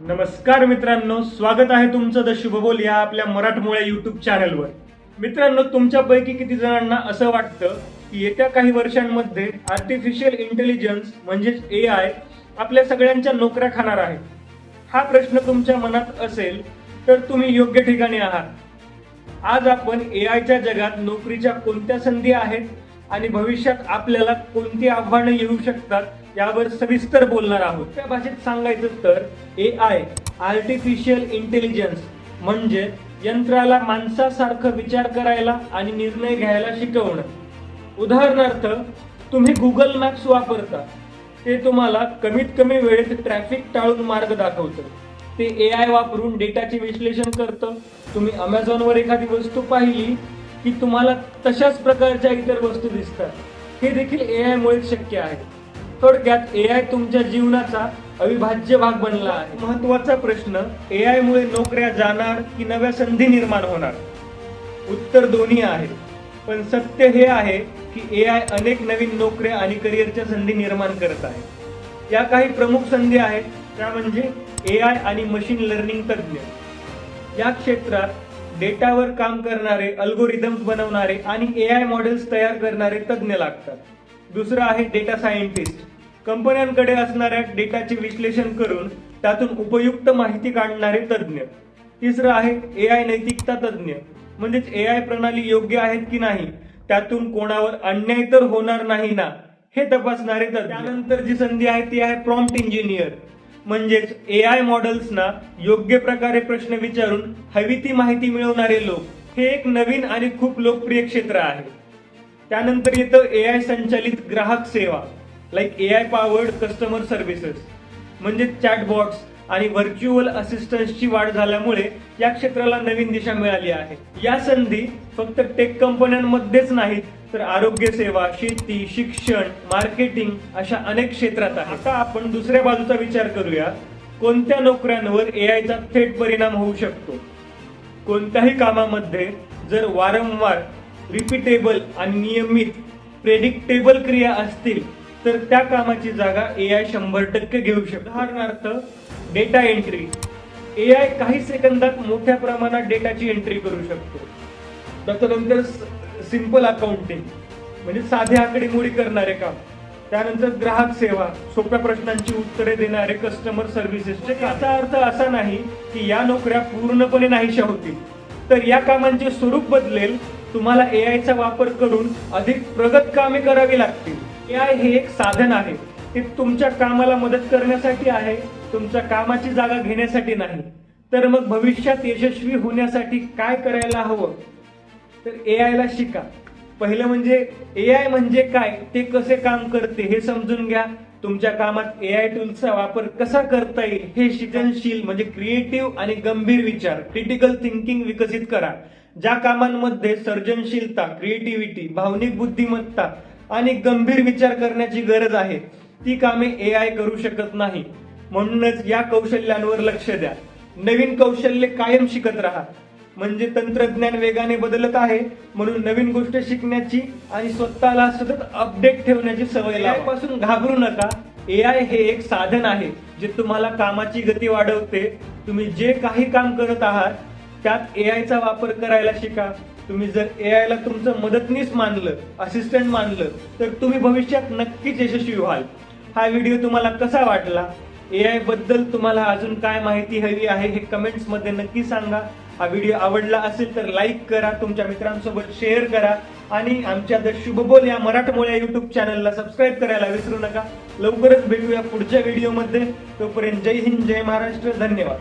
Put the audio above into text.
नमस्कार मित्रांनो स्वागत आहे तुमचं द शुभबोल या आपल्या मराठमोळ्या युट्यूब चॅनलवर मित्रांनो तुमच्यापैकी किती जणांना असं वाटतं की येत्या काही वर्षांमध्ये आर्टिफिशियल इंटेलिजन्स म्हणजेच ए आय आपल्या सगळ्यांच्या नोकऱ्या खाणार आहे? हा प्रश्न तुमच्या मनात असेल तर तुम्ही योग्य ठिकाणी आहात. आज आपण ए आयच्या जगात नोकरीच्या कोणत्या संधी आहेत आणि भविष्यात आपल्याला कोणती आव्हानं येऊ शकतात यावर सविस्तर बोलणार आहोत. त्या भाषेत सांगायचं तर ए आय आर्टिफिशियल इंटेलिजन्स म्हणजे यंत्राला माणसासारखं विचार करायला आणि निर्णय घ्यायला शिकवणं. उदाहरणार्थ तुम्ही गुगल मॅप्स वापरता. ते तुम्हाला कमीत कमी वेळेत ट्रॅफिक टाळून मार्ग दाखवतं. ते ए आय वापरून डेटाचे विश्लेषण करतं. तुम्ही अमेझॉनवर एखादी वस्तू पाहिली की तुम्हाला तशाच प्रकारच्या इतर वस्तू दिसतात. हे देखील ए आयमुळेच शक्य आहे. थोडक्यात ए आय तुमच्या जीवनाचा अविभाज्य भाग बनला आहे. महत्त्वाचा प्रश्न ए आय मुळे नोकऱ्या जाणार की नव्या संधी निर्माण होणार? उत्तर दोन्ही आहे. पण सत्य हे आहे की ए आय अनेक नवीन नोकऱ्या आणि करिअरच्या संधी निर्माण करत आहे. या काही प्रमुख संधी आहेत त्या म्हणजे ए आय आणि मशीन लर्निंग तज्ज्ञ. या क्षेत्रात डेटावर काम करणारे अल्गोरिदम्स बनवणारे आणि ए आय मॉडेल्स तयार करणारे तज्ज्ञ लागतात. दुसरं आहे डेटा सायंटिस्ट कंपन्यांकडे असणाऱ्या डेटाचे विश्लेषण करून त्यातून उपयुक्त माहिती काढणारे तज्ज्ञ. तिसरं आहे ए आय नैतिकता तज्ज्ञ. म्हणजेच ए आय प्रणाली योग्य आहेत की नाही त्यातून कोणावर अन्याय तर होणार नाही ना हे तपासणारे तर त्यानंतर जी संधी आहे ती आहे प्रॉम्प्ट इंजिनियर. म्हणजेच ए आय मॉडेल्सना योग्य प्रकारे प्रश्न विचारून हवी ती माहिती मिळवणारे लोक हे एक नवीन आणि खूप लोकप्रिय क्षेत्र आहे. त्यानंतर येतं ए आय संचालित ग्राहक सेवा. Like A I powered customer services म्हणजे चॅटबॉट्स आणि व्हर्च्युअल असिस्टन्सची वाढ झाल्यामुळे या क्षेत्राला नवीन दिशा मिळाली आहे. या संधी फक्त टेक कंपन्यांमध्येच नाहीत तर आरोग्य सेवा शेती शिक्षण मार्केटिंग अशा अनेक क्षेत्रात आहे आता आपण दुसऱ्या बाजूचा विचार करूया. कोणत्या नोकऱ्यांवर ए आयचा थेट परिणाम होऊ शकतो? कोणत्याही कामामध्ये जर वारंवार रिपीटेबल आणि नियमित प्रेडिक्टेबल क्रिया असतील तर त्या कामाची जागा ए आय शंभर टक्के घेऊ शकतो. उदाहरणार्थ डेटा एंट्री ए आय काही सेकंदात मोठ्या प्रमाणात डेटाची एंट्री करू शकतो. त्याच्यानंतर सिंपल अकाउंटिंग म्हणजे साधे आकडेमोडी करणारे काम. त्यानंतर ग्राहक सेवा सोप्या प्रश्नांची उत्तरे देणारे कस्टमर सर्व्हिसेसचे याचा अर्थ असा नाही की या नोकऱ्या पूर्णपणे नाहीशा होतील. तर या कामांचे स्वरूप बदलेल. तुम्हाला ए आयचा वापर करून अधिक प्रगत कामे करावी लागतील. एआय आय हे एक साधन आहे. ते तुमच्या कामाला मदत करण्यासाठी आहे तुमच्या कामाची जागा घेण्यासाठी नाही. तर मग भविष्यात यशस्वी होण्यासाठी काय करायला हवं? तर ए ला शिका. पहिलं म्हणजे ए आय म्हणजे काय? ते कसे काम करते हे समजून घ्या. तुमच्या कामात ए आय टूलचा वापर कसा करता येईल हे शिक्षणशील म्हणजे क्रिएटिव्ह आणि गंभीर विचार क्रिटिकल थिंकिंग विकसित करा. ज्या कामांमध्ये सर्जनशीलता क्रिएटिव्हिटी भावनिक बुद्धिमत्ता आणि गंभीर विचार करण्याची गरज आहे. ती कामे ए आय करू शकत नाही. म्हणूनच या कौशल्यांवर लक्ष द्या. नवीन कौशल्य कायम शिकत राहा. म्हणजे तंत्रज्ञान वेगाने बदलत आहे म्हणून नवीन गोष्ट शिकण्याची आणि स्वतःला सतत अपडेट ठेवण्याची सवयपासून घाबरू नका. ए आय हे एक साधन आहे जे तुम्हाला कामाची गती वाढवते. तुम्ही जे काही काम करत आहात त्यात ए आयचा वापर करायला शिका. तुम्ही जर ए आयला तुमचं मदतनीस मानलं असिस्टंट मानलं तर तुम्ही भविष्यात नक्कीच यशस्वी व्हाल. हा व्हिडिओ तुम्हाला कसा वाटला? ए आयबद्दल तुम्हाला अजून काय माहिती हवी आहे हे कमेंट्समध्ये नक्की सांगा. हा व्हिडिओ आवडला असेल तर लाईक करा तुमच्या मित्रांसोबत शेअर करा आणि आमच्या द शुभबोल या मराठमोळ्या युट्यूब चॅनलला सबस्क्राईब करायला विसरू नका. लवकरच भेटूया पुढच्या व्हिडिओमध्ये तोपर्यंत जय हिंद जय महाराष्ट्र. धन्यवाद.